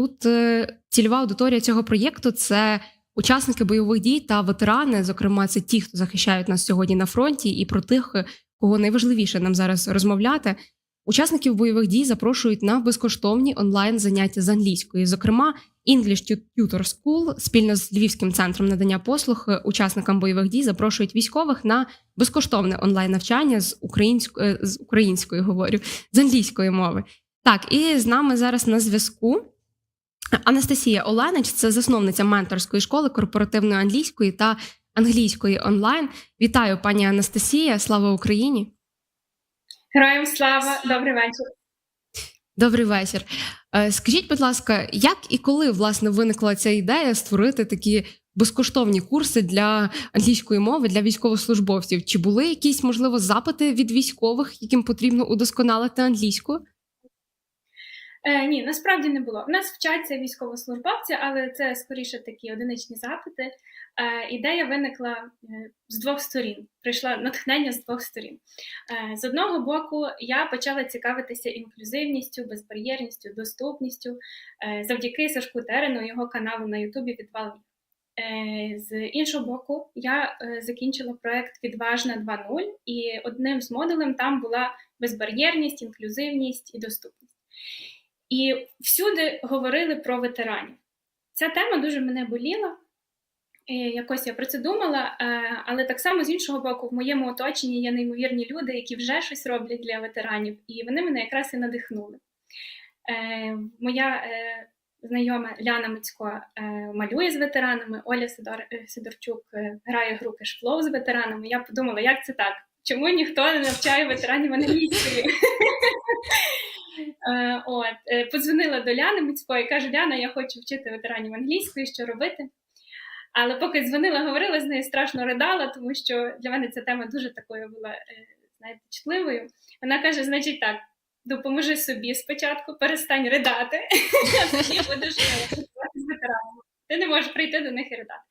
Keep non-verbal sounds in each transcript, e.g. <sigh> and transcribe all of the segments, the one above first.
Тут е, цільова аудиторія цього проєкту це учасники бойових дій та ветерани. Зокрема, це ті, хто захищають нас сьогодні на фронті, і про тих, е, кого найважливіше нам зараз розмовляти. Учасників бойових дій запрошують на безкоштовні онлайн заняття з англійської. Зокрема, English Tutor School спільно з Львівським центром надання послуг е, учасникам бойових дій запрошують військових на безкоштовне онлайн навчання з української з української говорю з англійської мови. Так, і з нами зараз на зв'язку Анастасія Оленич, це засновниця менторської школи корпоративної англійської та англійської онлайн. Вітаю, пані Анастасія! Слава Україні! Героям слава, добрий вечір. Добрий вечір. Е, Скажіть, будь ласка, як і коли власне виникла ця ідея створити такі безкоштовні курси для англійської мови для військовослужбовців? Чи були якісь можливо запити від військових, яким потрібно удосконалити англійську? Е, ні, насправді не було. У нас вчаться військовослужбовці, але це скоріше такі одиничні запити. Е, ідея виникла е, з двох сторін. Прийшла натхнення з двох сторін. Е, з одного боку, я почала цікавитися інклюзивністю, безбар'єрністю, доступністю е, завдяки Сашку Терену, його каналу на Ютубі «Відвал Е, З іншого боку, я е, закінчила проект Відважна 2.0, і одним з модулем там була безбар'єрність, інклюзивність і доступність. І всюди говорили про ветеранів. Ця тема дуже мене боліла. І якось я про це думала, е, але так само з іншого боку, в моєму оточенні є неймовірні люди, які вже щось роблять для ветеранів, і вони мене якраз і надихнули. Е, Моя е, знайома Ляна Мицько е, малює з ветеранами, Оля Сидор, е, Сидорчук е, грає гру кешфлоу з ветеранами. Я подумала, як це так? Чому ніхто не навчає ветеранів англійської? <laughs> Е, От, е, подзвонила до Ляни Мицької, каже: Ляна, я хочу вчити ветеранів англійської, що робити. Але поки дзвонила, говорила з нею, страшно ридала, тому що для мене ця тема дуже такою була, е, знаєте, чутливою. Вона каже: значить так, допоможи собі спочатку, перестань ридати, а <laughs> тоді будеш з ветеранами. Ти не можеш прийти до них і ридати.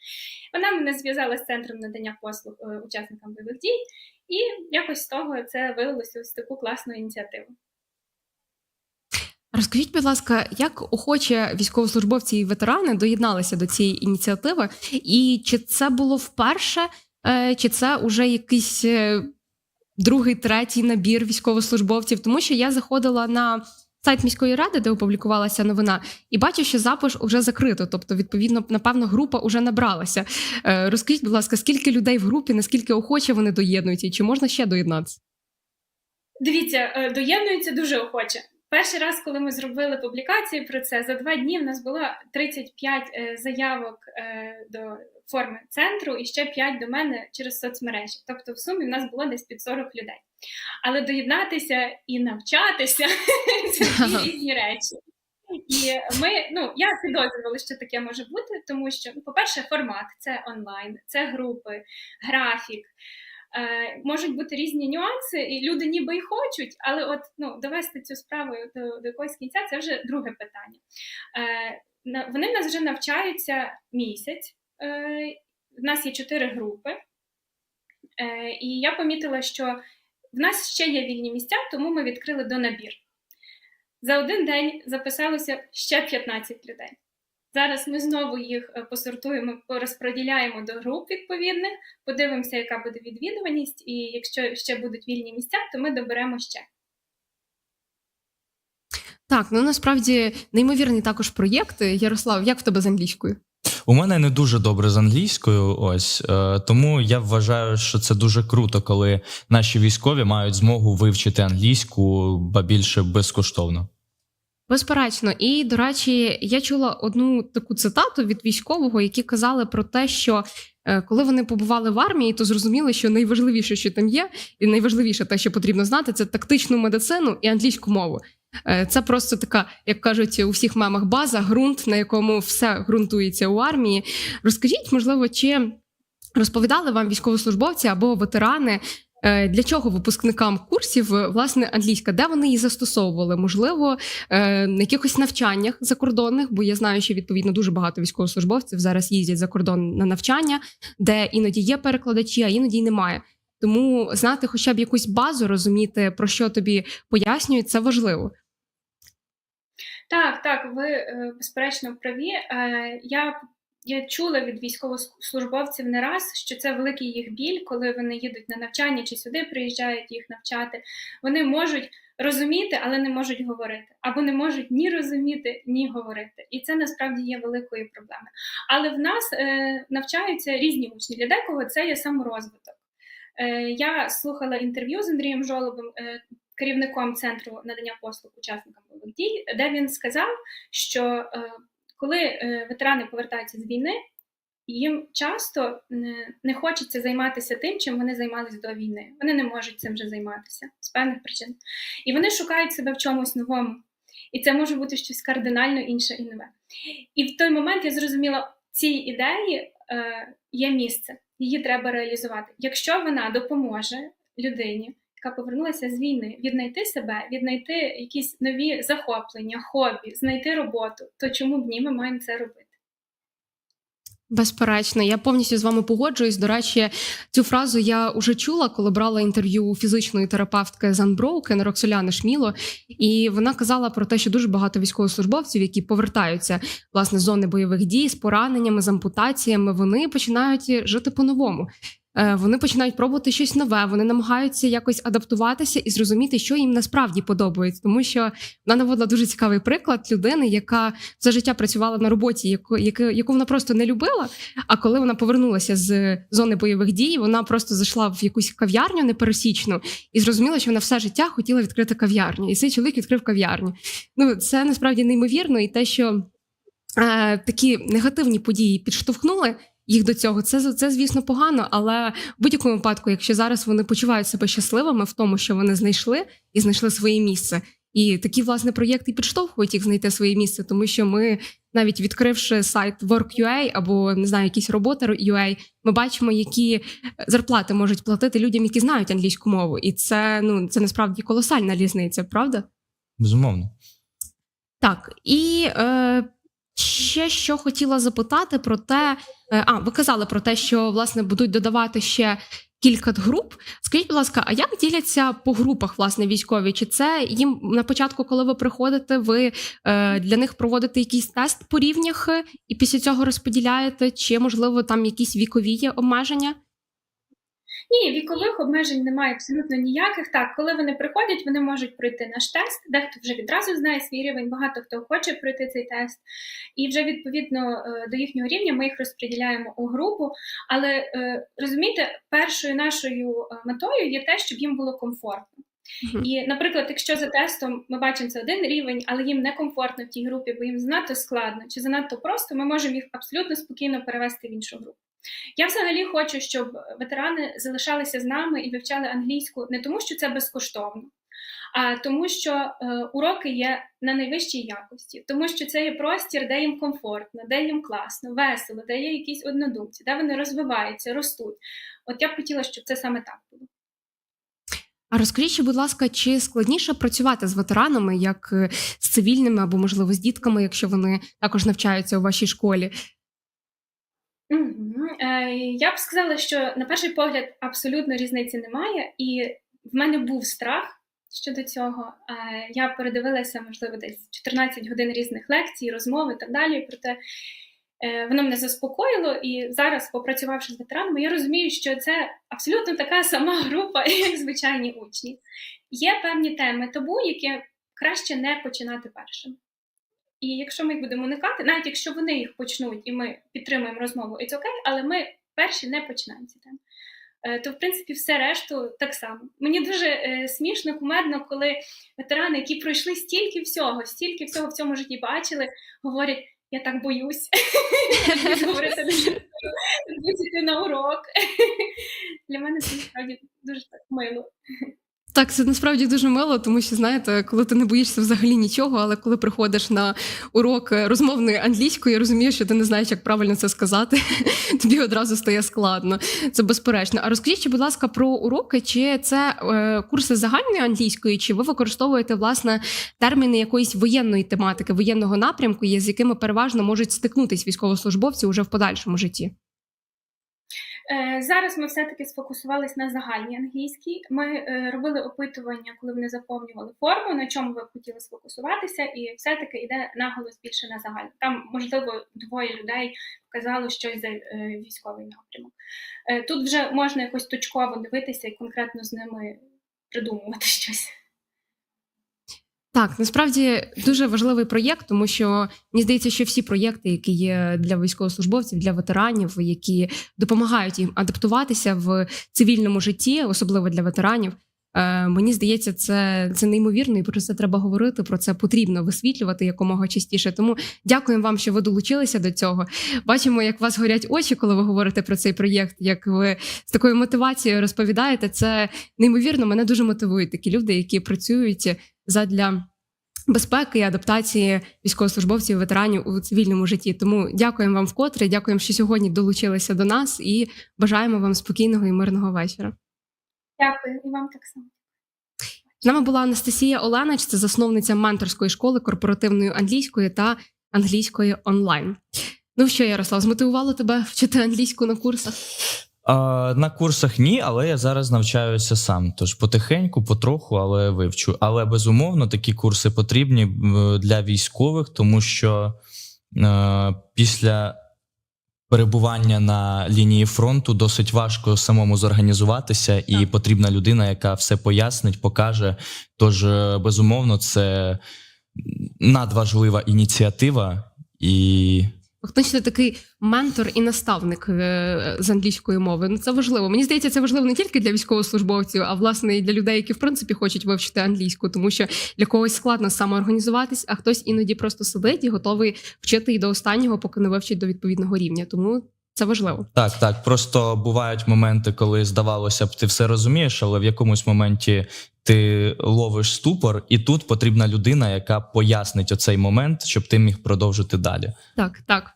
Вона мене зв'язала з центром надання послуг учасникам бойових дій, і якось з того це вилилося ось таку класну ініціативу. Розкажіть, будь ласка, як охоче військовослужбовці і ветерани доєдналися до цієї ініціативи, і чи це було вперше, е, чи це вже якийсь е, другий, третій набір військовослужбовців? Тому що я заходила на сайт міської ради, де опублікувалася новина, і бачу, що запис вже закрито. Тобто, відповідно, напевно, група вже набралася. Е, Розкажіть, будь ласка, скільки людей в групі, наскільки охоче вони доєднуються, і чи можна ще доєднатися? Дивіться, е, доєднуються дуже охоче. Перший раз, коли ми зробили публікацію про це, за два дні в нас було 35 е, заявок е, до форми центру і ще 5 до мене через соцмережі. Тобто, в сумі в нас було десь під 40 людей. Але доєднатися і навчатися <laughs> це <laughs> різні речі. І ми, ну я підозрювала, що таке може бути, тому що, ну, по-перше, формат це онлайн, це групи, графік. Е, можуть бути різні нюанси, і люди ніби й хочуть, але от ну довести цю справу до, до якогось кінця це вже друге питання. Е, вони в нас вже навчаються місяць. Е, в нас є чотири групи, і я помітила, що в нас ще є вільні місця, тому ми відкрили до набір. За один день записалося ще 15 людей. Зараз ми знову їх е, посортуємо, розподіляємо до груп відповідних, подивимося, яка буде відвідуваність, і якщо ще будуть вільні місця, то ми доберемо ще. Так, ну насправді неймовірні також проєкти. Ярослав, як в тебе з англійською? У мене не дуже добре з англійською, ось е, тому я вважаю, що це дуже круто, коли наші військові мають змогу вивчити англійську, ба більше безкоштовно. Безперечно, і до речі, я чула одну таку цитату від військового, які казали про те, що е, коли вони побували в армії, то зрозуміли, що найважливіше, що там є, і найважливіше те, що потрібно знати, це тактичну медицину і англійську мову. Е, Це просто така, як кажуть у всіх мемах, база, ґрунт, на якому все ґрунтується у армії. Розкажіть, можливо, чи розповідали вам військовослужбовці або ветерани, для чого випускникам курсів е, власне англійська, де вони її застосовували? Можливо, е, на якихось навчаннях закордонних, бо я знаю, що відповідно дуже багато військовослужбовців зараз їздять за кордон на навчання, де іноді є перекладачі, а іноді немає. Тому знати хоча б якусь базу, розуміти про що тобі пояснюють, це важливо. Так, так, ви е, безперечно праві. Е, Я, я чула від військовослужбовців не раз, що це великий їх біль, коли вони їдуть на навчання чи сюди приїжджають їх навчати. Вони можуть розуміти, але не можуть говорити, або не можуть ні розуміти, ні говорити. І це насправді є великою проблемою. Але в нас е, навчаються різні учні. Для декого це є саморозвиток. Е, Я слухала інтерв'ю з Андрієм Жолобом. е, Керівником центру надання послуг учасникам бойових дій, де він сказав, що е, коли е, ветерани повертаються з війни, їм часто не, хочеться займатися тим, чим вони займалися до війни. Вони не можуть цим вже займатися з певних причин. І вони шукають себе в чомусь новому. І це може бути щось кардинально інше і нове. І в той момент я зрозуміла, цій ідеї е, є місце, її треба реалізувати. Якщо вона допоможе людині, яка повернулася з війни, віднайти себе, віднайти якісь нові захоплення, хобі, знайти роботу, то чому б ні, ми маємо це робити? Безперечно, я повністю з вами погоджуюсь. До речі, цю фразу я вже чула, коли брала інтерв'ю у фізичної терапевтки з Unbroken Роксоляни Шміло, і вона казала про те, що дуже багато військовослужбовців, які повертаються власне з зони бойових дій з пораненнями, з ампутаціями, вони починають жити по-новому. Е, Вони починають пробувати щось нове, вони намагаються якось адаптуватися і зрозуміти, що їм насправді подобається, тому що вона наводила дуже цікавий приклад людини, яка все життя працювала на роботі, яку, яку, вона просто не любила. А коли вона повернулася з зони бойових дій, вона просто зайшла в якусь кав'ярню непересічну і зрозуміла, що вона все життя хотіла відкрити кав'ярню. І цей чоловік відкрив кав'ярню. Ну це насправді неймовірно, і те, що е, такі негативні події підштовхнули. Їх до цього це це, звісно, погано, але в будь-якому випадку, якщо зараз вони почувають себе щасливими в тому, що вони знайшли і знайшли своє місце, і такі власне проєкти підштовхують їх знайти своє місце, тому що ми, навіть відкривши сайт Work.ua або не знаю, якісь роботи.ua, ми бачимо, які зарплати можуть платити людям, які знають англійську мову, і це ну це насправді колосальна різниця, правда? Безумовно. Так і е, ще що хотіла запитати про те, е, а ви казали про те, що власне будуть додавати ще кілька груп. Скажіть, будь ласка, а як діляться по групах власне військові? Чи це їм на початку, коли ви приходите, ви е, для них проводите якийсь тест по рівнях і після цього розподіляєте, чи можливо там якісь вікові є обмеження? Ні, вікових обмежень немає абсолютно ніяких. Так, коли вони приходять, вони можуть пройти наш тест. Дехто вже відразу знає свій рівень, багато хто хоче пройти цей тест. І вже відповідно е, до їхнього рівня ми їх розподіляємо у групу. Але е, розумієте, першою нашою е, метою є те, щоб їм було комфортно. Мгм. І, наприклад, якщо за тестом ми бачимо це один рівень, але їм некомфортно в тій групі, бо їм занадто складно чи занадто просто, ми можемо їх абсолютно спокійно перевести в іншу групу. Я взагалі хочу, щоб ветерани залишалися з нами і вивчали англійську не тому, що це безкоштовно, а тому, що е, уроки є на найвищій якості, тому що це є простір, де їм комфортно, де їм класно, весело, де є якісь однодумці, де вони розвиваються, ростуть. От я б хотіла, щоб це саме так було. А розкажіть, будь ласка, чи складніше працювати з ветеранами, як е, з цивільними або, можливо, з дітками, якщо вони також навчаються у вашій школі? Е, Я б сказала, що на перший погляд абсолютно різниці немає, і в мене був страх щодо цього. Е, Я передивилася, можливо, десь 14 годин різних лекцій, розмов і так далі. Проте е, воно мене заспокоїло, і зараз, попрацювавши з ветеранами, я розумію, що це абсолютно така <laughs> сама група, як звичайні учні. Є певні теми табу, які краще не починати першим. І якщо ми їх будемо уникати, навіть якщо вони їх почнуть і ми підтримуємо розмову, it's okay, але ми перші не починаємо ці теми. Е, То, в принципі, все решту так само. Мені дуже е, смішно, кумедно, коли ветерани, які пройшли стільки всього, стільки всього в цьому житті бачили, говорять: я так боюсь. <laughs> На урок. <laughs> Для мене це насправді дуже так мило. Так, це насправді дуже мило, тому що знаєте, коли ти не боїшся взагалі нічого, але коли приходиш на урок е, розмовної англійської, розумієш, що ти не знаєш, як правильно це сказати, <laughs> тобі одразу стає складно. Це безперечно. А розкажіть, будь ласка, про уроки, чи це е, курси загальної англійської, чи ви використовуєте власне терміни якоїсь воєнної тематики, воєнного напрямку, з якими переважно можуть стикнутись військовослужбовці уже в подальшому житті? Е, Зараз ми все-таки сфокусувалися на загальній англійській. Ми е, робили опитування, коли вони заповнювали форму, на чому ви хотіли сфокусуватися, і все-таки йде наголос більше на загальну. Там, можливо, двоє людей вказало щось за е, військовий напрямок. Тут вже можна якось точково дивитися і конкретно з ними придумувати <laughs> щось. Так, насправді дуже важливий проєкт, тому що мені здається, що всі проєкти, які є для військовослужбовців, для ветеранів, які допомагають їм адаптуватися в цивільному житті, особливо для ветеранів. е, Мені здається, це, це неймовірно, і про це треба говорити. Про це потрібно висвітлювати якомога частіше. Тому дякуємо вам, що ви долучилися до цього. Бачимо, як вас горять очі, коли ви говорите про цей проєкт. Як ви з такою мотивацією розповідаєте, це неймовірно. Мене дуже мотивують такі люди, які працюють задля безпеки і адаптації військовослужбовців і ветеранів у цивільному житті. Тому дякуємо вам вкотре. Дякуємо, що сьогодні долучилися до нас, і бажаємо вам спокійного і мирного вечора. Дякую, і вам так само. З нами була Анастасія Оленач, це засновниця менторської школи корпоративної англійської та англійської онлайн. Ну що, Ярослав, змотивувало тебе вчити англійську на курсах? А, на курсах ні, але я зараз навчаюся сам. Тож потихеньку, потроху, але вивчу. Але безумовно такі курси потрібні для військових, тому що е, після перебування на лінії фронту досить важко самому зорганізуватися, і Так. потрібна людина, яка все пояснить, покаже. Тож, е, безумовно, це надважлива ініціатива і. Фактично такий ментор і наставник е, з англійської мови. Ну це важливо. Мені здається, це важливо не тільки для військовослужбовців, а власне і для людей, які в принципі хочуть вивчити англійську, тому що для когось складно самоорганізуватись, а хтось іноді просто сидить і готовий вчити і до останнього, поки не вивчить до відповідного рівня. Тому це важливо. Так, так. Просто бувають моменти, коли здавалося б, ти все розумієш, але в якомусь моменті ти ловиш ступор, і тут потрібна людина, яка пояснить оцей момент, щоб ти міг продовжити далі. Так, так.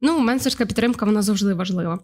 Ну, менторська підтримка вона завжди важлива.